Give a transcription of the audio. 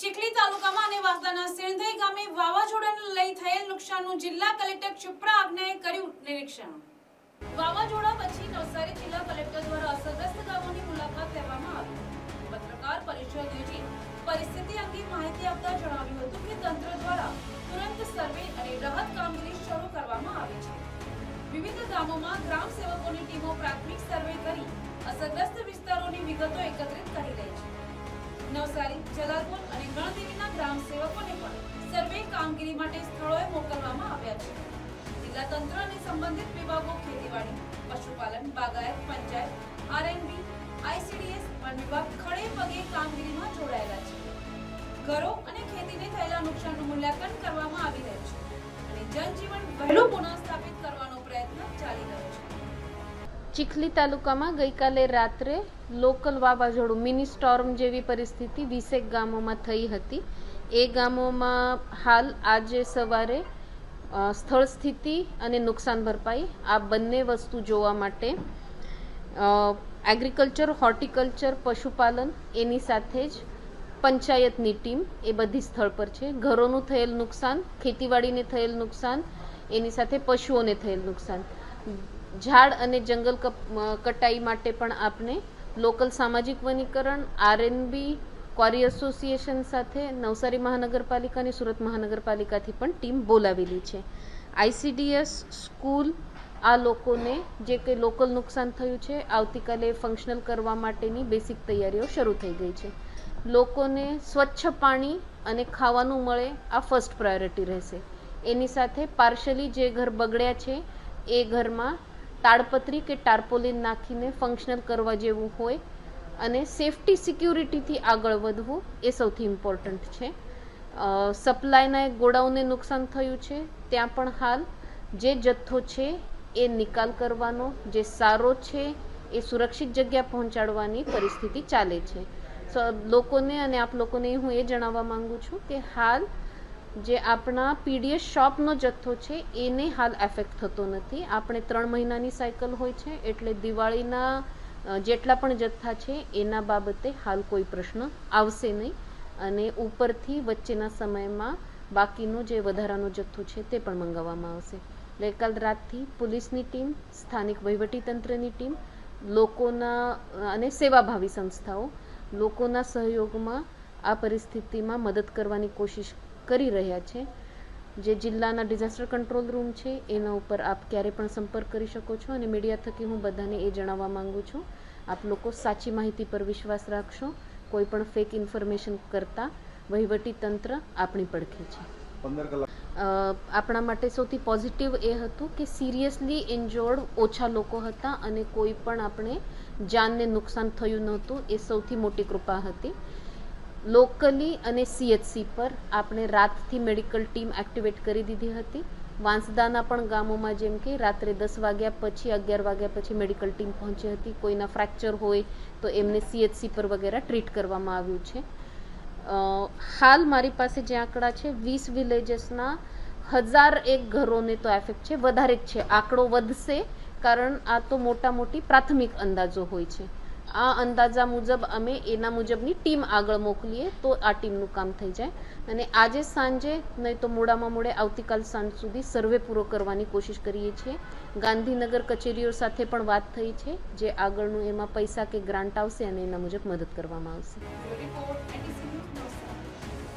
ચીખલી તાલુકામાં અને વાંસદાના સિણધઈ ગામે વાવાઝોડાને લઈ થયેલ નુકસાનનું જિલ્લા કલેક્ટર ક્ષિપ્રા આજ્ઞાએ કર્યું નિરીક્ષણ. વાવાઝોડા પછી નવસારી જિલ્લા કલેક્ટર દ્વારા અસરગ્રસ્ત ગામોની મુલાકાત લેવામાં આવી. પત્રકાર પરિષદ યોજી પરિસ્થિતિ અંગે માહિતી આપતા જણાવ્યું હતું કે તંત્ર દ્વારા તુરંત સર્વે અને રાહત કામગીરી શરૂ કરવામાં આવી છે. વિવિધ ગામોમાં ગ્રામ સેવકોની ટીમો પ્રાથમિક સર્વે કરી અસરગ્રસ્ત વિસ્તારોની વિગતો એકત્રિત કરી રહી છે. નવસારી, જલાલપુર માટે સ્થળોએ મોકલવામાં આવ્યા છે. જિલ્લા તંત્ર અને સંબંધિત વિભાગો ખેતીવાડી, પશુપાલન, બાગાયત, પંચાયત, આરએનબી, આઈસીડીએસ વન વિભાગ ખડે પગે કામગીરીમાં જોડાયેલા છે. ઘરો અને ખેતીને થયેલા નુકસાનનું મૂલ્યાંકન કરવામાં આવી રહ્યું છે અને જનજીવન વહેલું પુનઃસ્થાપિત કરવાનો પ્રયત્ન ચાલી રહ્યો છે. ચીખલી તાલુકામાં ગઈકાલે રાત્રે લોકલ વાવાઝોડું મિની સ્ટોર્મ જેવી પરિસ્થિતિ વીસેક ગામોમાં થઈ હતી. એ ગામોમાં હાલ આજે સવારે સ્થળ સ્થિતિ અને નુકસાન ભરપાઈ આ બંને વસ્તુ જોવા માટે એગ્રીકલ્ચર હોર્ટિકલ્ચર પશુપાલન એની સાથે જ પંચાયતની ટીમ એ બધી સ્થળ પર છે. ઘરોનું થયેલ નુકસાન, ખેતીવાડીને થયેલ નુકસાન, એની સાથે પશુઓને થયેલ નુકસાન. ઝાડ અને જંગલ કટાઈ માટે પણ આપણે લોકલ સામાજિક વનીકરણ, આરએનબી ક્વારી એસોસિએશન સાથે નવસારી મહાનગરપાલિકા અને સુરત મહાનગરપાલિકાથી પણ ટીમ બોલાવેલી છે. આઈસીડીએસ સ્કૂલ આ લોકોને જે કંઈ લોકલ નુકસાન થયું છે, આવતીકાલે ફંક્શનલ કરવા માટેની બેસિક તૈયારીઓ શરૂ થઈ ગઈ છે. લોકોને સ્વચ્છ પાણી અને ખાવાનું મળે, આ ફર્સ્ટ પ્રાયોરિટી રહેશે. એની સાથે પાર્શલી જે ઘર બગડ્યા છે, એ ઘરમાં તાડપત્રી કે ટાર્પોલિન નાખીને ફંક્શનલ કરવા જેવું હોય અને સેફટી સિક્યુરિટીથી આગળ વધવું એ સૌથી ઇમ્પોર્ટન્ટ છે. સપ્લાયના ગોડાઉનને નુકસાન થયું છે. ત્યાં પણ હાલ જે જથ્થો છે એ નિકાલ કરવાનો, જે સારો છે એ સુરક્ષિત જગ્યા પહોંચાડવાની પરિસ્થિતિ ચાલે છે. સો, લોકોને અને આપ લોકોને હું એ જણાવવા માંગુ છું કે હાલ જે આપણા પીડીએસ શોપનો જથ્થો છે એને હાલ એફેક્ટ થતો નથી. આપણે ત્રણ મહિનાની સાયકલ હોય છે એટલે દિવાળીના જેટલા પણ જથ્થા છે, એના બાબતે હાલ કોઈ પ્રશ્ન આવશે નહીં. અને ઉપરથી વચ્ચેના સમયમાં બાકીનો જે વધારાનો જથ્થો છે, તે પણ મંગાવવામાં આવશે. ગઈકાલ રાતથી પોલીસની ટીમ, સ્થાનિક વહીવટીતંત્રની ટીમ, લોકોના, અને સેવાભાવી સંસ્થાઓ, લોકોના સહયોગમાં આ પરિસ્થિતિમાં મદદ કરવાની કોશિશ કરી રહ્યા છે. જે જિલ્લાના ડિઝાસ્ટર કંટ્રોલ રૂમ છે એના ઉપર આપ ક્યારે પણ સંપર્ક કરી શકો છો અને મીડિયા થકી હું બધાને એ જણાવવા માંગુ છું. આપ લોકો સાચી માહિતી પર વિશ્વાસ રાખશો. કોઈ પણ ફેક ઇન્ફોર્મેશન કરતાં વહીવટી તંત્ર આપણી પડખે છે. આપણા માટે સૌથી પોઝિટિવ એ હતું કે સિરિયસલી ઇન્જોર્ડ ઓછા લોકો હતા અને કોઈ પણ આપણે જાનને નુકસાન થયું નહોતું. એ સૌથી મોટી કૃપા હતી. લોકલી અને સીએચસી પર આપણે રાતથી મેડિકલ ટીમ એક્ટિવેટ કરી દીધી હતી. વાંસદાના પણ ગામોમાં જેમ કે રાત્રે દસ વાગ્યા પછી, અગિયાર વાગ્યા પછી મેડિકલ ટીમ પહોંચી હતી. કોઈના ફ્રેક્ચર હોય તો એમને સીએચસી પર વગેરે ટ્રીટ કરવામાં આવ્યું છે. હાલ મારી પાસે જે આંકડા છે, વીસ વિલેજીસના હજાર એક ઘરોને તો એફેક્ટ છે, વધારે જ છે. આંકડો વધશે કારણ આ તો મોટા મોટી પ્રાથમિક અંદાજો હોય છે. આ અંદાજા મુજબ અમે એના મુજબની ટીમ આગળ મોકલીએ તો આ ટીમનું કામ થઈ જાય. અને આજે સાંજે, નહીં તો મોડામાં મોડે આવતીકાલ સાંજ સુધી સર્વે પૂરો કરવાની કોશિશ કરીએ છીએ. ગાંધીનગર કચેરીઓ સાથે પણ વાત થઈ છે, જે આગળનું એમાં પૈસા કે ગ્રાન્ટ આવશે અને એના મુજબ મદદ કરવામાં આવશે.